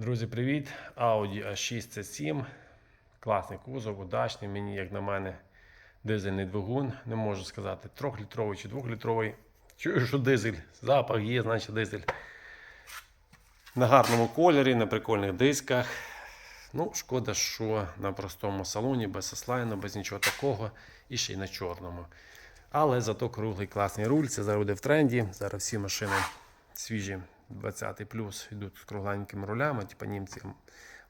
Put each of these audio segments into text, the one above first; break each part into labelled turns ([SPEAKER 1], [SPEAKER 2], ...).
[SPEAKER 1] Друзі, привіт! Audi A6 C7. Класний кузов, удачний. Мені, як на мене, дизельний двигун. Не можу сказати, 3-літровий чи 2-літровий. Чую, що дизель. Запах є, значить дизель. На гарному кольорі, на прикольних дисках. Ну, шкода, що на простому салоні, без ослайну, без нічого такого. І ще й на чорному. Але зато круглий класний руль. Це буде в тренді. Зараз всі машини свіжі 20 плюс йдуть з кругленькими рулями, типу німці,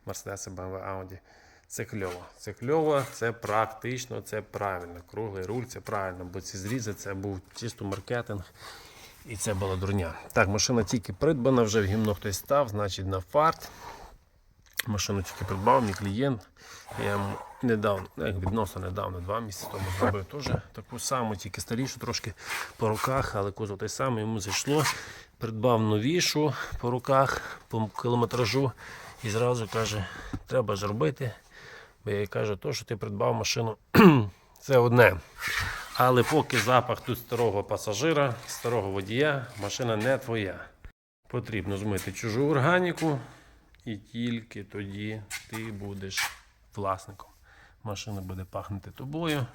[SPEAKER 1] Mercedes, BMW, Audi. Це кльово. Це кльово, це практично, це правильно. Круглий руль, це правильно, бо ці зрізи це був чисто маркетинг. І це була дурня. Так, машина тільки придбана, вже в гімно хтось став, значить на фарт. Машину тільки придбав, мій клієнт. Я йому недавно, ну, відносно недавно, два місяці тому зробив теж таку саму, тільки старішу, трошки по руках, але кузов той самий йому зайшло. Придбав новішу по руках, по кілометражу. І зразу каже, треба ж робити. Бо я кажу, то, що ти придбав машину, це одне. Але поки запах тут старого пасажира, старого водія, машина не твоя. Потрібно змити чужу органіку, і тільки тоді ти будеш власником. Машина буде пахнути тобою.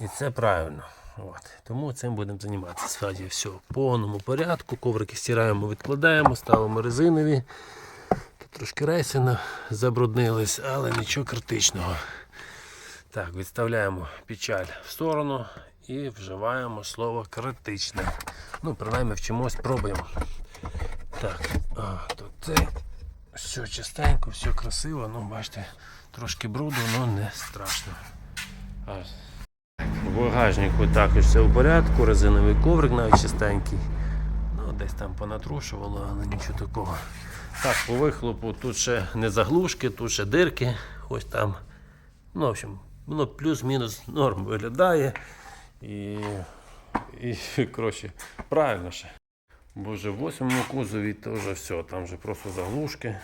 [SPEAKER 1] І це правильно. От. Тому цим будемо займатися. Сьогодні все в повному порядку. Коврики стираємо, відкладаємо, ставимо резинові. Тут трошки рейсина забруднились, але нічого критичного. Так, відставляємо печаль в сторону і вживаємо слово критичне. Ну, принаймні вчимось, пробуємо. Так, а, тут це все чистенько, все красиво, ну бачите, трошки бруду, але не страшно. В багажнику також все в порядку, резиновий коврик навіть чистенький. Ну, десь там понатрушувало, але нічого такого. Так, по вихлопу тут ще не заглушки, тут ще дирки. Ось там. Ну, в общем, воно плюс-мінус норм виглядає. І, і коротше, правильно ще. Бо вже в восьмому кузові то вже все, там вже просто заглушки,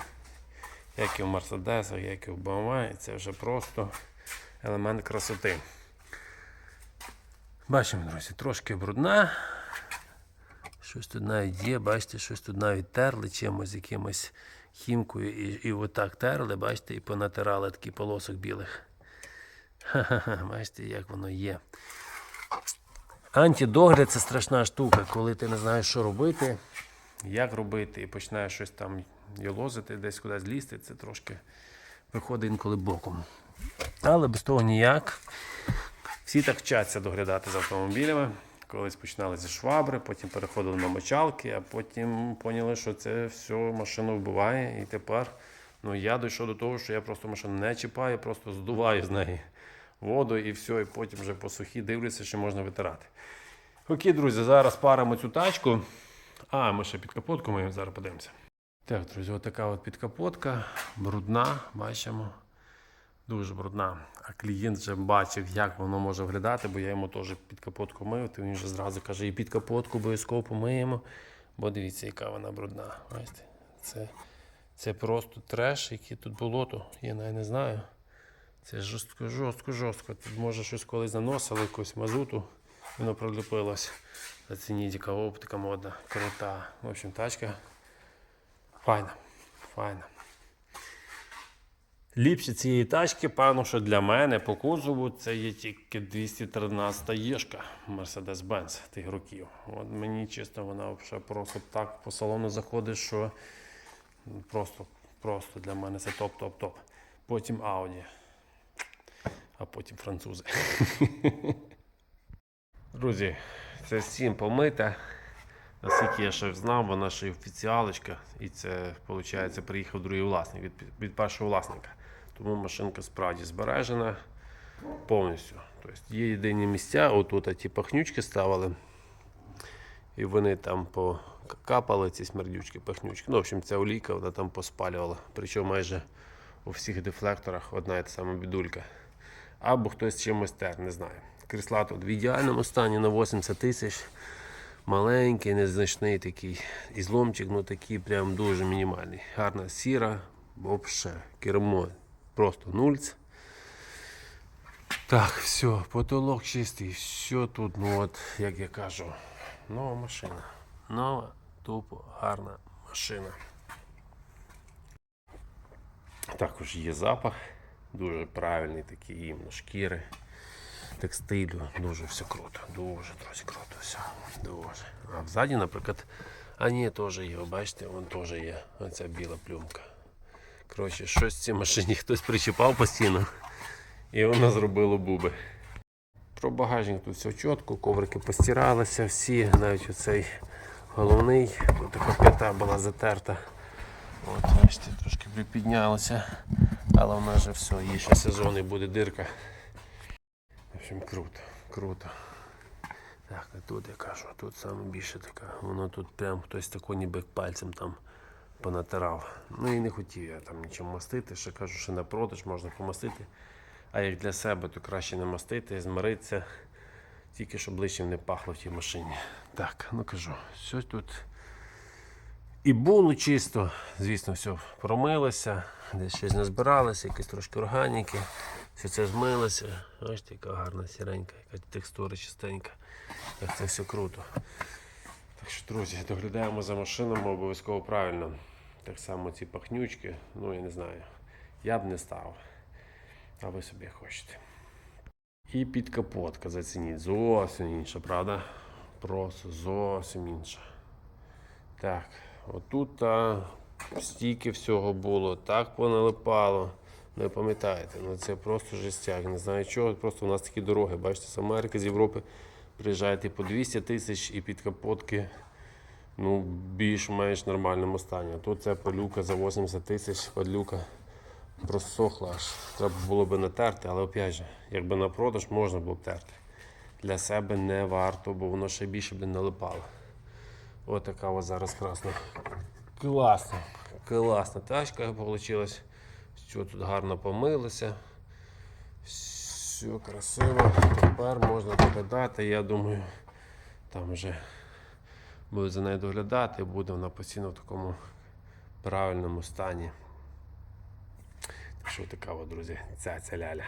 [SPEAKER 1] як і в Мерседесах, як і в BMW, це вже просто елемент красоти. Бачимо, друзі, трошки брудна. Щось тут навіть є, бачите, щось тут навіть терли чимось, якимось хімкою і, і отак терли, бачите, і понатирали такий полосок білих. Ха-ха-ха, бачите, як воно є. Антидогляд це страшна штука, коли ти не знаєш, що робити, як робити, і починаєш щось там йолозити, десь кудись лізти, це трошки виходить інколи боком. Але без того ніяк. Всі так вчаться доглядати за автомобілями. Колись починали зі швабри, потім переходили на мочалки, а потім поняли, що це все машину вбиває. І тепер ну, я дійшов до того, що я просто машину не чіпаю, просто здуваю з неї воду і все, і потім вже по сухі дивлюся, що можна витирати. Окей, друзі, зараз паримо цю тачку. А, ми ще під капотку ми зараз подивимося. Так, друзі, отака от підкапотка, брудна, бачимо. Дуже брудна. А клієнт вже бачив, як воно може виглядати, бо я йому теж під капотку мив, то він вже зразу каже, і під капотку обов'язково помиємо. Бо дивіться, яка вона брудна. Бачите? Це, це просто треш, який тут болото, я навіть не знаю. Це жорстко, жорстко, жорстко. Тут може щось колись наносили, якусь мазуту, воно прилепилось. Зацініть, яка оптика модна, крута. В общем, тачка файна, файна. Ліпше цієї тачки, певно, що для мене по кузову це є тільки 213 єшка Mercedes-Benz тих років. От мені чесно, вона вже просто так по салону заходить, що просто, просто для мене це топ-топ-топ. Потім Audi, а потім французи. Друзі, це 7 помита. Наскільки я ще знав, вона ще й офіціалочка, і це, виходить, приїхав другий власник від, від першого власника. Тому машинка справді збережена повністю. Тобто є єдині місця, отут ті пахнючки ставили. І вони там покапали ці смердючки, пахнючки. Ну, в общем, ця олійка вона там поспалювала. Причому майже у всіх дефлекторах одна і та сама бідулька. Або хтось чимось тер, не знаю. Крісла тут в ідеальному стані на 80 тисяч. Маленький, незначний такий. І зломчик, ну такий прям дуже мінімальний. Гарна сіра, вообще. Кермо просто нульц. Так, все, потолок чистий, все тут, ну от, як я кажу, нова машина. Нова, тупо, гарна машина. Також є запах, дуже правильний такий іменно шкіри, текстилю. Дуже все круто. Дуже, друзі, круто. Все. Дуже. А взаді, наприклад, а ні, теж є, бачите, вон теж є оця біла плюмка. Коротше, щось в цій машині хтось причіпав постійно, і воно зробило буби. Про багажник тут все чітко, коврики постиралися всі, навіть оцей головний, така п'ята була затерта. От, бачите, трошки припіднялося, але вона вже все, їй ще сезон і буде дирка. В общем, круто, круто. Так, а тут я кажу, тут саме така. Воно тут прям хтось тако ніби пальцем там понатирав. Ну і не хотів я там нічим мастити. Ще кажу, що на продаж можна помастити. А як для себе, то краще не мастити, змиритися. Тільки щоб лишнім не пахло в тій машині. Так, ну кажу, все тут. І було чисто, звісно, все промилося, десь щось не збиралося, якісь трошки органіки, все це змилося. Бачите, яка гарна сіренька, яка текстура чистенька. Як це все круто. Так що, друзі, доглядаємо за машинами обов'язково правильно. Так само ці пахнючки, ну я не знаю. Я б не став. А ви собі хочете. І підкапотка зацініть. Зовсім інша, правда? Просто зовсім інша. Так, отут а, стільки всього було, так поналипало. Не пам'ятаєте, ну це просто жестяк. Не знаю чого, просто у нас такі дороги. Бачите, з Америки, з Європи приїжджаєте по 200 тисяч і під капотки ну, більш-менш нормальному стані. А тут це полюка за 80 тисяч, подлюка просохла аж. Треба було би натерти, але опять же, якби на продаж можна було б терти. Для себе не варто, бо воно ще більше б налипало. Ось така ось зараз красна. Класна, класна тачка вийшла. Все тут гарно помилося. Все красиво. Тепер можна доглядати. Я думаю, там вже буду за нею доглядати, буде вона постійно в такому правильному стані. Що така друзі, ця ця ляля.